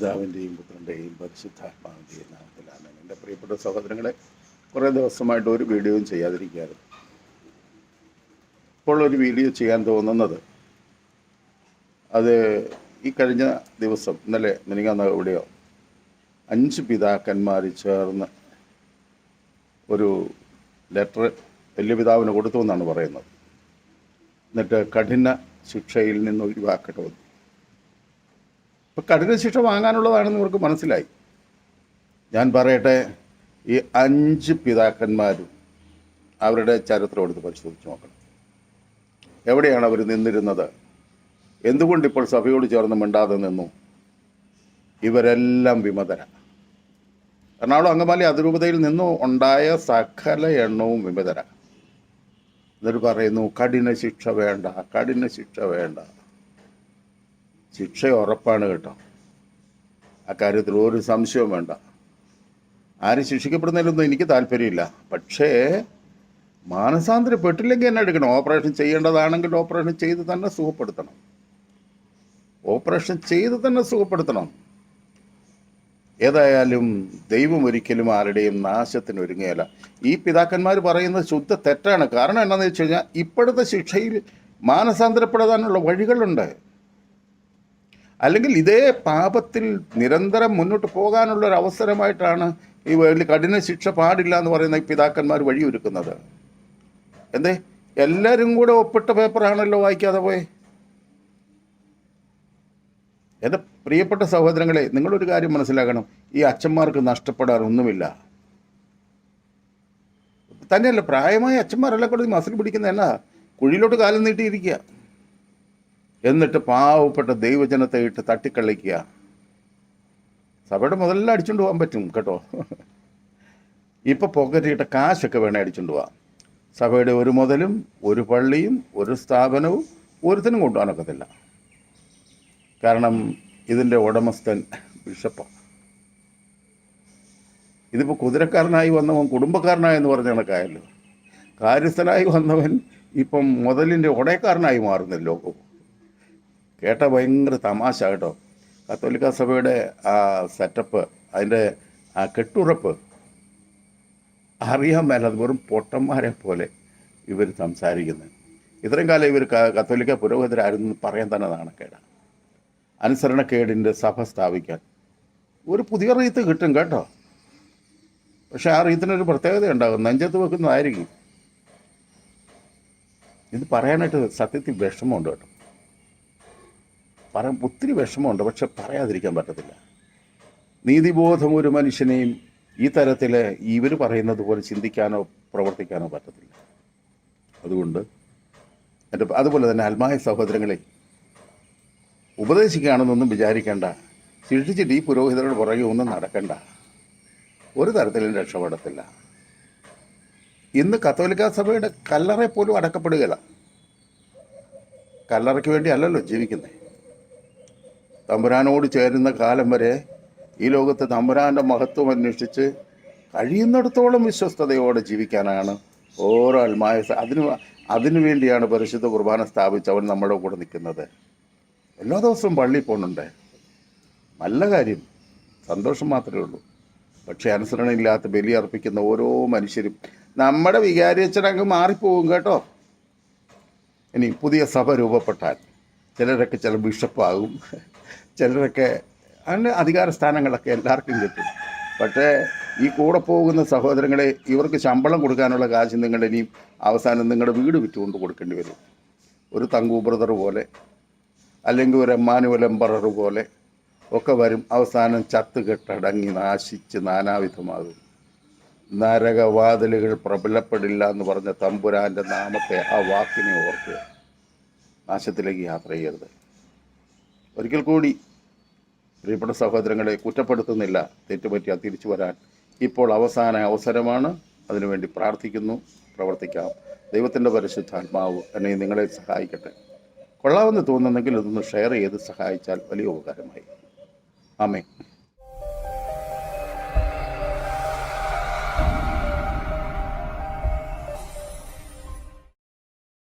പിതാവിന്റെയും പുത്രന്റെയും പരിശുദ്ധാത്മാവിന്റെയും നാമത്തിലാണ് എന്റെ പ്രിയപ്പെട്ട സഹോദരങ്ങളെ കുറേ ദിവസമായിട്ട് ഒരു വീഡിയോയും ചെയ്യാതിരിക്കുകയായിരുന്നു ഇപ്പോൾ ഒരു വീഡിയോ ചെയ്യാൻ തോന്നുന്നത് അത് ഈ കഴിഞ്ഞ ദിവസം ഇന്നലെ നിനങ്ങാന്ന എവിടെയോ അഞ്ച് പിതാക്കന്മാർ ചേർന്ന് ഒരു ലെറ്റർ വലിയ പിതാവിന് കൊടുത്തു എന്നാണ് പറയുന്നത്. എന്നിട്ട് കഠിന ശിക്ഷയിൽ നിന്ന് ഒഴിവാക്കണമെന്ന്. ഇപ്പം കഠിന ശിക്ഷ വാങ്ങാനുള്ളതാണെന്ന് ഇവർക്ക് മനസ്സിലായി. ഞാൻ പറയട്ടെ ഈ അഞ്ച് പിതാക്കന്മാരും അവരുടെ ചരിത്രം എടുത്ത് പരിശോധിച്ച് നോക്കണം. എവിടെയാണ് അവർ നിന്നിരുന്നത്? എന്തുകൊണ്ട് ഇപ്പോൾ സഭയോട് ചേർന്ന് മിണ്ടാതെ നിന്നു? ഇവരെല്ലാം വിമതര. എറണാകുളം അങ്കമാലി അതിരൂപതയിൽ നിന്നും ഉണ്ടായ സകല എണ്ണവും വിമതര. എന്നിട്ട് പറയുന്നു കഠിന ശിക്ഷ വേണ്ട കഠിന ശിക്ഷ വേണ്ട. ശിക്ഷ ഉറപ്പാണ് കേട്ടോ. അക്കാര്യത്തിൽ ഒരു സംശയവും വേണ്ട. ആരും ശിക്ഷിക്കപ്പെടുന്നതിലൊന്നും എനിക്ക് താല്പര്യമില്ല. പക്ഷേ മാനസാന്തരപ്പെട്ടില്ലെങ്കിൽ എന്നെ എടുക്കണം. ഓപ്പറേഷൻ ചെയ്യേണ്ടതാണെങ്കിൽ ഓപ്പറേഷൻ ചെയ്ത് തന്നെ സുഖപ്പെടുത്തണം. ഓപ്പറേഷൻ ചെയ്ത് തന്നെ സുഖപ്പെടുത്തണം. ഏതായാലും ദൈവം ഒരിക്കലും ആരുടെയും നാശത്തിന് ഒരുങ്ങുകയല്ല ഈ പിതാക്കന്മാർ പറയുന്നത് ശുദ്ധ തെറ്റാണ്. കാരണം എന്താണെന്ന് വെച്ച് കഴിഞ്ഞാൽ ഇപ്പോഴത്തെ ശിക്ഷയിൽ മാനസാന്തരപ്പെടാനുള്ള വഴികളുണ്ട്. അല്ലെങ്കിൽ ഇതേ പാപത്തിൽ നിരന്തരം മുന്നോട്ട് പോകാനുള്ള ഒരു അവസരമായിട്ടാണ് ഈ വലിയ കഠിന ശിക്ഷ പാടില്ല എന്ന് പറയുന്ന പിതാക്കന്മാർ വഴിയൊരുക്കുന്നത്. എന്തേ? എല്ലാവരും കൂടെ ഒപ്പിട്ട പേപ്പറാണല്ലോ വായിക്കാതെ പോയെ. എന്റെ പ്രിയപ്പെട്ട സഹോദരങ്ങളെ നിങ്ങളൊരു കാര്യം മനസ്സിലാക്കണം. ഈ അച്ഛന്മാർക്ക് നഷ്ടപ്പെടാറൊന്നുമില്ല തന്നെയല്ല പ്രായമായ അച്ഛന്മാരെല്ലാം കൂടെ മസിൽ പിടിക്കുന്ന എന്നാ കുഴിയിലോട്ട് കാലം നീട്ടിയിരിക്കുക. എന്നിട്ട് പാവപ്പെട്ട ദൈവജനത്തെ ഇട്ട് തട്ടിക്കളിക്കുക സഭയുടെ മുതലെല്ലാം അടിച്ചുകൊണ്ട് പോകാൻ പറ്റും കേട്ടോ. ഇപ്പം പോക്കറ്റിട്ട കാശൊക്കെ വേണേൽ അടിച്ചുകൊണ്ട് പോവാം. സഭയുടെ ഒരു മുതലും ഒരു പള്ളിയും ഒരു സ്ഥാപനവും ഒരുത്തിനും കൊണ്ടുപോകാനൊക്കത്തില്ല. കാരണം ഇതിന്റെ ഉടമസ്ഥൻ ബിഷപ്പാണ് ഇതിപ്പോൾ കുതിരക്കാരനായി വന്നവൻ കുടുംബക്കാരനായെന്ന് പറഞ്ഞ കണക്കായല്ലോ. കാര്യസ്ഥനായി വന്നവൻ ഇപ്പം മുതലിന്റെ ഉടയക്കാരനായി മാറുന്നല്ലോ. കേട്ട ഭയങ്കര തമാശ കേട്ടോ. കത്തോലിക്ക സഭയുടെ ആ സെറ്റപ്പ് അതിന്റെ ആ കെട്ടുറപ്പ് അറിയാൻ മേല അത് വെറും പൊട്ടന്മാരെ പോലെ ഇവർ സംസാരിക്കുന്നത് ഇത്രയും കാലം ഇവർ കത്തോലിക്ക പുരോഹിതരായിരുന്നു പറയാൻ തന്നെ നാണക്കേടാണ് അനുസരണക്കേടിന്റെ സഭ സ്ഥാപിക്കാൻ. ഒരു പുതിയ റീത്ത് കിട്ടും കേട്ടോ. പക്ഷേ ആ റീത്തിനൊരു പ്രത്യേകത ഉണ്ടാകും. നെഞ്ചത്ത് വെക്കുന്നതായിരിക്കും. ഇത് പറയാനായിട്ട് സത്യത്തിൽ വിഷമമുണ്ട് കേട്ടോ. പറയാൻ ഒത്തിരി വിഷമമുണ്ട് പക്ഷെ പറയാതിരിക്കാൻ പറ്റത്തില്ല. നീതിബോധം ഒരു മനുഷ്യനെയും ഈ തരത്തിൽ ഇവർ പറയുന്നത് പോലെ ചിന്തിക്കാനോ പ്രവർത്തിക്കാനോ പറ്റത്തില്ല. അതുകൊണ്ട് എന്റെ അതുപോലെ തന്നെ ആത്മായ സഹോദരങ്ങളെ ഉപദേശിക്കുകയാണെന്നൊന്നും വിചാരിക്കേണ്ട. ശിക്ഷിച്ചിട്ട് ഈ പുരോഹിതരുടെ പുറകെ ഒന്നും നടക്കണ്ട. ഒരു തരത്തിലും രക്ഷപ്പെടത്തില്ല. ഇന്ന് കത്തോലിക്ക സഭയുടെ കല്ലറ പോലും അടക്കപ്പെടുകയില്ല. കല്ലറയ്ക്ക് വേണ്ടി അല്ലല്ലോ ജീവിക്കുന്നത് തമ്പുരാനോട് ചേരുന്ന കാലം വരെ ഈ ലോകത്ത് തമ്പുരാന്റെ മഹത്വം അന്വേഷിച്ച് കഴിയുന്നിടത്തോളം വിശ്വസ്തയോടെ ജീവിക്കാനാണ് ഓരോ ആത്മായ അതിന് അതിനു വേണ്ടിയാണ് പരിശുദ്ധ കുർബാന സ്ഥാപിച്ച് അവൻ നമ്മുടെ കൂടെ നിൽക്കുന്നത്. എല്ലാ ദിവസവും പള്ളിയിൽ പോകുന്നുണ്ട്. നല്ല കാര്യം. സന്തോഷം മാത്രമേ ഉള്ളൂ. പക്ഷേ അനുസരണയില്ലാത്ത ബലി അർപ്പിക്കുന്ന ഓരോ മനുഷ്യരും നമ്മുടെ വികാരിച്ചടങ്ങ് മാറിപ്പോകും കേട്ടോ. ഇനി പുതിയ സഭ രൂപപ്പെട്ടാൽ. ചിലരൊക്കെ ചില ബിഷപ്പാകും. ചിലരൊക്കെ അങ്ങനെ അധികാര സ്ഥാനങ്ങളൊക്കെ എല്ലാവർക്കും കിട്ടും. പക്ഷേ ഈ കൂടെ പോകുന്ന സഹോദരങ്ങളെ ഇവർക്ക് ശമ്പളം കൊടുക്കാനുള്ള കാശ് നിങ്ങൾ ഇനിയും അവസാനം നിങ്ങളുടെ വീട് വിറ്റുകൊണ്ട് കൊടുക്കേണ്ടി വരും. ഒരു തങ്കു ബ്രദർ പോലെ അല്ലെങ്കിൽ ഒരു എമ്മാനുവൽ എംബറർ പോലെ ഒക്കെ വരും. അവസാനം ചത്ത് കെട്ടടങ്ങി നാശിച്ച് നാനാവിധമാകും. നരകവാതിലുകൾ പ്രബലപ്പെടില്ല എന്ന് പറഞ്ഞ തമ്പുരാന്റെ നാമത്തെ ആ വാക്കിനെ ഓർക്കുക. നാശത്തിലേക്ക് യാത്ര ചെയ്യരുത്. ഒരിക്കൽ കൂടി പ്രിയപ്പെട്ട സഹോദരങ്ങളെ കുറ്റപ്പെടുത്തുന്നില്ല. തെറ്റുപറ്റിയാൽ തിരിച്ചു വരാൻ ഇപ്പോൾ അവസാന അവസരമാണ്. അതിനുവേണ്ടി പ്രാർത്ഥിക്കുന്നു. പ്രവർത്തിക്കാം. ദൈവത്തിന്റെ പരിശുദ്ധാത്മാവ് എന്നെ നിങ്ങളെ സഹായിക്കട്ടെ. കൊള്ളാമെന്ന് തോന്നുന്നെങ്കിൽ ഇതൊന്ന് ഷെയർ ചെയ്ത് സഹായിച്ചാൽ വലിയ ഉപകാരമായി. ആമേ